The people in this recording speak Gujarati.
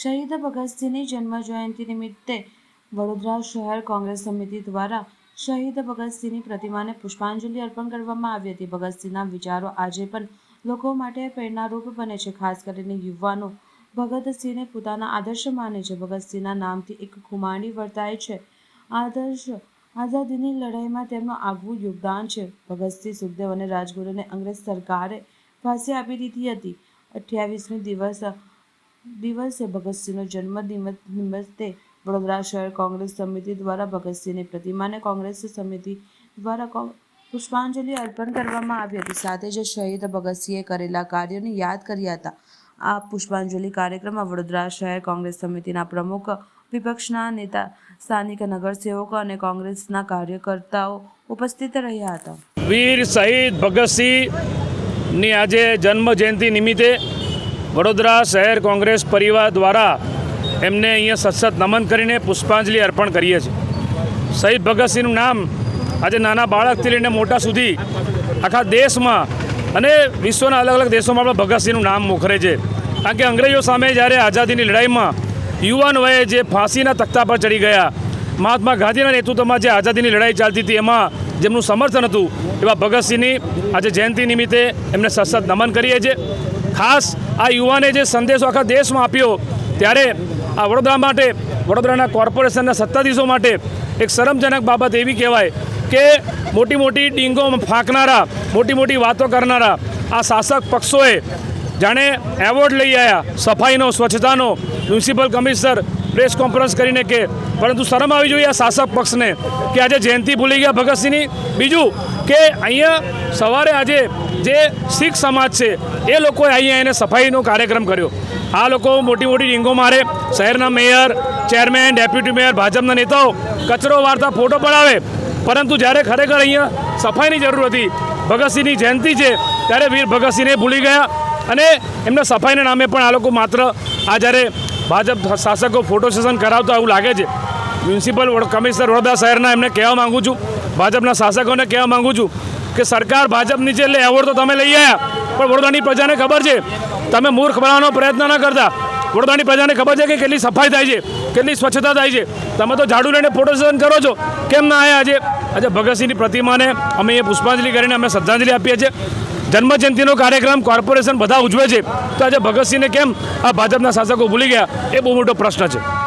શહીદ ભગતસિંહની જન્મ જયંતિ નિમિત્તે વડોદરા શહેર કોંગ્રેસ સમિતિ દ્વારા શહીદ ભગતસિંહની પ્રતિમાને પુષ્પાંજલિ અર્પણ કરવામાં આવી હતી. ભગતસિંહના વિચારો આજે પણ લોકો માટે પ્રેરણારૂપ બને છે. ખાસ કરીને યુવાનો ભગતસિંહને પોતાના આદર્શ માને છે. ભગતસિંહના નામથી એક ખુમાણી વર્તાય છે. આદર્શ આઝાદીની લડાઈમાં તેમનું આગવું યોગદાન છે. ભગતસિંહ સુખદેવ અને રાજગુરુને અંગ્રેજ સરકારે ફાંસી આપી દીધી હતી. અઠ્યાવીસમી દિવસ દિવસે ભગતસિંહનો જન્મ નિમિત્ત- નિમિત્તે વડોદરા શહેર કોંગ્રેસ સમિતિ દ્વારા ભગતસિંહની પ્રતિમાને કોંગ્રેસ સમિતિ દ્વારા પુષ્પાંજલિ અર્પણ કરવામાં આવી હતી. સાથે જ શહીદ ભગતસિંહે કરેલા કાર્યોને યાદ કર્યા હતા. આ પુષ્પાંજલિ કાર્યક્રમમાં વડોદરા શહેર કોંગ્રેસ સમિતિના પ્રમુખ, વિપક્ષના નેતા, સ્થાનિક નગરસેવકો અને કોંગ્રેસના કાર્યકર્તાઓ ઉપસ્થિત રહ્યા હતા. વીર શહીદ ભગતસિંહની આજે જન્મ જયંતિ નિમિત્તે વડોદરા શહેર કોંગ્રેસ પરિવાર દ્વારા એમને અહીંયા સત્સત નમન કરીને પુષ્પાંજલિ અર્પણ કરીએ છીએ. શહીદ ભગતસિંહનું નામ આજે નાના બાળકથી લઈને મોટા સુધી આખા દેશમાં અને વિશ્વના અલગ અલગ દેશોમાં પણ ભગતસિંહનું નામ મોખરે છે. કારણ કે અંગ્રેજો સામે જ્યારે આઝાદીની લડાઈમાં યુવાન વયે જે ફાંસીના તખ્તા પર ચડી ગયા, મહાત્મા ગાંધીના નેતૃત્વમાં જે આઝાદીની લડાઈ ચાલતી હતી એમાં જેમનું સમર્થન હતું, એવા ભગતસિંહની આજે જયંતિ નિમિત્તે એમને સશસ્ત નમન કરીએ છીએ. ખાસ આ યુવાને જે સંદેશો આખા દેશમાં આપ્યો ત્યારે આ વડોદરા માટે, વડોદરાના કોર્પોરેશનના સત્તાધીશો માટે એક શરમજનક બાબત એવી કહેવાય કે મોટી મોટી ડીંગો ફાંકનારા, મોટી મોટી વાતો કરનારા આ શાસક પક્ષોએ જાણે એવોર્ડ લઈ આવ્યા સફાઈનો, સ્વચ્છતાનો, મ્યુનિસિપલ કમિશનર પ્રેસ કોન્ફરન્સ કરીને કે, પરંતુ શરમ આવી જોઈએ આ શાસક પક્ષને કે આજે જયંતિ ભૂલી ગયા ભગતસિંહની. બીજું કે અહીંયા સવારે આજે જે શીખ સમાજ છે, એ લોકોએ અહીંયા એને સફાઈનો કાર્યક્રમ કર્યો. આ લોકો મોટી મોટી ડીંગો મારે, શહેરના મેયર, ચેરમેન, ડેપ્યુટી મેયર, ભાજપના નેતાઓ કચરો વાર્તા ફોટો પડાવે. પરંતુ જ્યારે ખરેખર અહીંયા સફાઈની જરૂર હતી, ભગતસિંહની જયંતિ છે, ત્યારે વીર ભગતસિંહને ભૂલી ગયા. અને એમના સફાઈના નામે પણ આ લોકો માત્ર આ જ્યારે ભાજપ શાસકો ફોટો સેશન કરાવતા એવું લાગે છે. મ્યુનિસિપલ કમિશનર વડોદરા શહેરના એમને કહેવા માંગુ છું. ભાજપના શાસકોને કહેવા માંગુ છું કે સરકાર ભાજપની છે એટલે એવોર્ડ તો તમે લઈ આવ્યા પણ વડોદરાની પ્રજાને ખબર છે, તમે મૂર્ખ બનાવવાનો પ્રયત્ન ન કરતા. વડોદરાની પ્રજાને ખબર છે કે કેટલી સફાઈ થાય છે, કેટલી સ્વચ્છતા થાય છે. તમે તો ઝાડુ લઈને ફોટો સેશન કરો છો. કેમ ના આવ્યા આજે? આજે ભગતસિંહની પ્રતિમાને અમે એ પુષ્પાંજલિ કરીને અમે શ્રદ્ધાંજલિ આપીએ છીએ. જન્મજયંતિનો કાર્યક્રમ કોર્પોરેશન બધા ઉજવે છે. તો આજે ભગતસિંહને કેમ આ ભાજપના શાસકો ભૂલી ગયા? એ બહુ મોટો પ્રશ્ન છે.